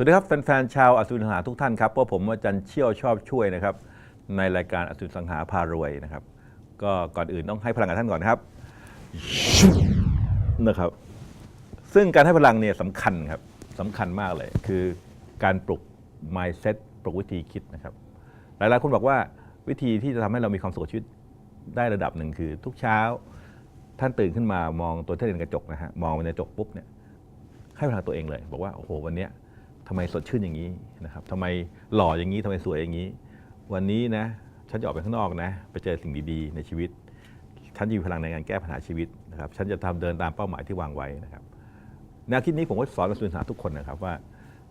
สวัสดีครับแฟนๆชาวอสุรสังหาทุกท่านครับเพราะผมอาจารย์เชี่ยวชอบช่วยนะครับ ในรายการอสุรสังหาพารวยนะครับ ก็ก่อนอื่นต้องให้พลังกับท่านก่อนนะครับนะครับ ซึ่งการให้พลังเนี่ยสำคัญครับสำคัญมากเลย คือการปลุก mindset ปลุกวิธีคิดนะครับ หลายๆคนบอกว่าวิธีที่จะทำให้เรามีความสุขชีวิตได้ระดับหนึ่งคือ ทุกเช้าท่านตื่นขึ้นมามองตัวท่านในกระจกนะฮะมองในกระจกปุ๊บเนี่ยให้พลังตัวเองเลย บอกว่าโอ้โหวันเนี้ย ทำไมสดชื่นอย่างนี้นะครับทำไมหล่ออย่างนี้ทำไมสวยอย่างนี้ วันนี้นะฉันจะออกไปข้างนอกนะ ไปเจอสิ่งดีๆ ในชีวิต ฉันจะมีพลังในการแก้ปัญหาชีวิตนะครับฉันจะทำเดินตามเป้าหมายที่วางไว้นะครับแนวคิดนี้ผมก็สอนนักศึกษาทุกคนนะครับว่า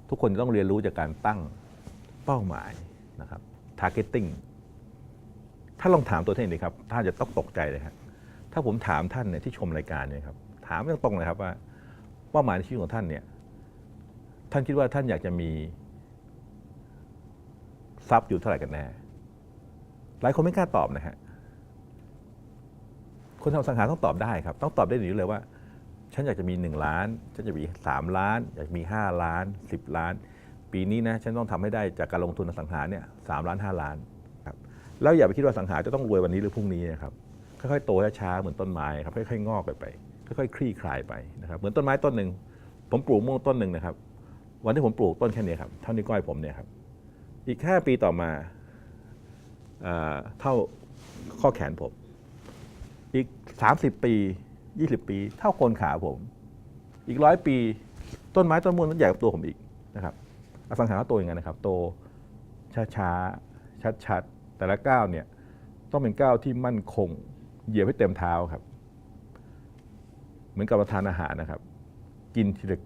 ทุกคนต้องเรียนรู้จากการตั้งเป้าหมายนะครับ targeting ถ้าลองถามตัวท่านเองดีครับท่านจะต้องตกใจเลยครับถ้าผมถามท่านเนี่ยที่ชมรายการเนี่ยครับถามตรงเลยครับว่าเป้าหมายในชีวิตของท่านเนี่ย ท่านคิดว่าท่านอยากจะมีทรัพย์อยู่เท่าไหร่กันแน่ หลายคนไม่กล้าตอบนะฮะ คนทำสังหาต้องตอบได้ครับ ต้องตอบได้อย่างนี้เลยว่า ฉันอยากจะมี 1 ล้าน ฉันจะมี 3 ล้าน อยากมี 5 ล้าน 10 ล้าน ปีนี้นะ ฉันต้องทำให้ได้จากการลงทุนในสังหาเนี่ยสล้าน 5 ล้านครับ แล้วอย่าไปคิดว่าสังหาจะต้องรวยวันนี้หรือพรุ่งนี้นะครับ ค่อยๆ โตช้าๆเหมือนต้นไม้ครับ ค่อยๆ งอกไปไป ค่อยๆ คลี่คลายไปนะครับ เหมือนต้นไม้ต้นหนึ่ง ผมปลูกม่วงต้นหนึ่งนะครับ วันที่ผมปลูกต้นแค่นี้ครับ เท่านี้วก้อยผมเนี่ยครับ อีก 5 ปีต่อมาเท่าข้อแขนผม อีก 30 ปี 20 ปี เท่าโคนขาผม อีกร้อยปีต้นไม้ต้นมูลนั้นใหญ่กว่าตัวผมอีกนะครับ อสังหาก็โตอย่างนั้นนะครับ โตช้าๆ ชัดๆ แต่ละก้าวเนี่ยต้องเป็นก้าวที่มั่นคง เหยียบให้เต็มเท้าครับ เหมือนกับประทานอาหารนะครับ กินทีละ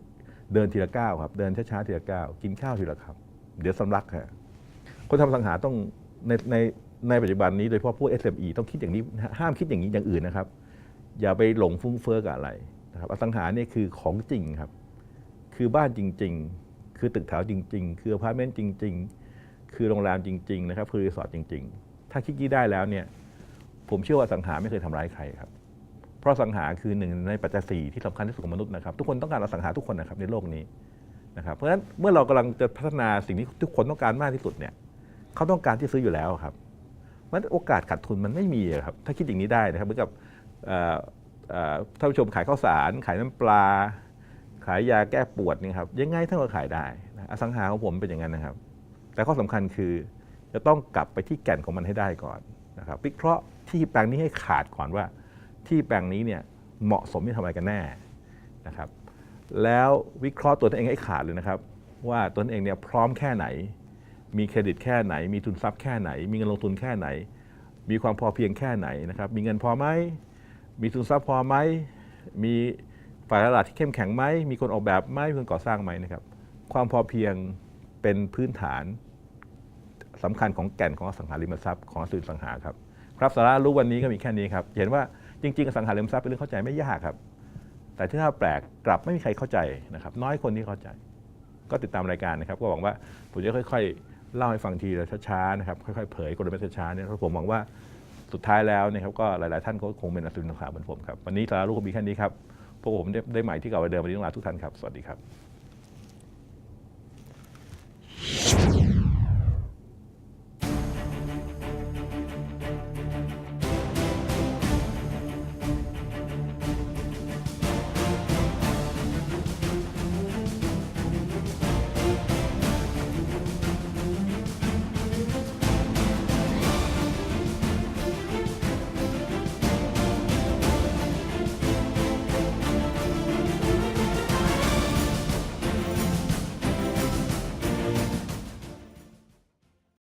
เดินทีละก้าวครับ เดินช้าๆทีละก้าวกินข้าวทีละคำเดี๋ยวสำลักครับคนทำสังหาต้องในในในปัจจุบันนี้โดยเฉพาะพวก SME ต้องคิดอย่างนี้ห้ามคิดอย่างนี้อย่างอื่นนะครับ อย่าไปหลงฟุ้งเฟ้อกับอะไรนะครับอสังหาเนี่ยคือของจริงครับ คือบ้านจริง ๆ คือตึกแถวจริง ๆ คืออพาร์ตเมนต์จริง ๆ คือโรงแรมจริง ๆ นะครับ คือรีสอร์ทจริง ๆ ถ้าคิดกี้ได้แล้วเนี่ยผมเชื่อว่าสังหาไม่เคยทำร้ายใครครับ เพราะสังหาคือหนึ่งในปัจจัยสี่ที่สำคัญที่สุดของมนุษย์นะครับ ทุกคนต้องการอสังหาทุกคนนะครับในโลกนี้นะครับ เพราะฉะนั้นเมื่อเรากำลังจะพัฒนาสิ่งที่ทุกคนต้องการมากที่สุดเนี่ยเขาต้องการที่ซื้ออยู่แล้วครับเพราะฉะนั้นโอกาสขาดทุนมันไม่มีครับ ถ้าคิดอย่างนี้ได้นะครับเหมือนกับท่านผู้ชมขายข้าวสาร ขายน้ำปลา ขายยาแก้ปวดนี่ครับยังไงท่านก็ขายได้อสังหาของผมเป็นอย่างนั้นนะครับ แต่ข้อสำคัญคือจะต้องกลับไปที่แก่นของมันให้ได้ก่อนนะครับวิเคราะห์ที่แปลงนี้ให้ขาดก่อนว่า ที่แปลงนี้เนี่ยเหมาะสมที่ทำอะไรกันแน่นะครับ แล้ววิเคราะห์ตัวเองให้ขาดเลยนะครับ ว่าตนเองเนี่ยพร้อมแค่ไหน มีเครดิตแค่ไหน มีทุนทรัพย์แค่ไหน มีเงินลงทุนแค่ไหน มีความพอเพียงแค่ไหนนะครับ มีเงินพอไหมมีทุนทรัพย์พอไหมมีฝ่ายตลาดที่เข้มแข็งไหมมีคนออกแบบไหมมีคนก่อสร้างไหมนะครับ ความพอเพียงเป็นพื้นฐานสำคัญของแก่นของอสังหาริมทรัพย์ของสื่อสังหาครับ ครับสาระรู้วันนี้ก็มีแค่นี้ครับ เห็นว่า จริงๆอสังหาริมทรัพย์เป็นเรื่องเข้าใจไม่ยากครับ แต่ที่น่าแปลกกลับไม่มีใครเข้าใจนะครับน้อยคนที่เข้าใจ ก็ติดตามรายการนะครับ ก็หวังว่าผมจะค่อย ๆ เล่าให้ฟังทีละช้าๆนะครับค่อยๆเผยกลเม็ดช้าๆเนี่ยเพราะผมหวังว่าสุดท้ายแล้วนะครับก็หลายๆท่านก็คงเป็นอสุรินทราเหมือนผมครับวันนี้สาระรู้ก็มีแค่นี้ครับพวกผมได้ใหม่ที่เก่าไปเดิมวันนี้ต้องลาทุกท่านครับสวัสดีครับ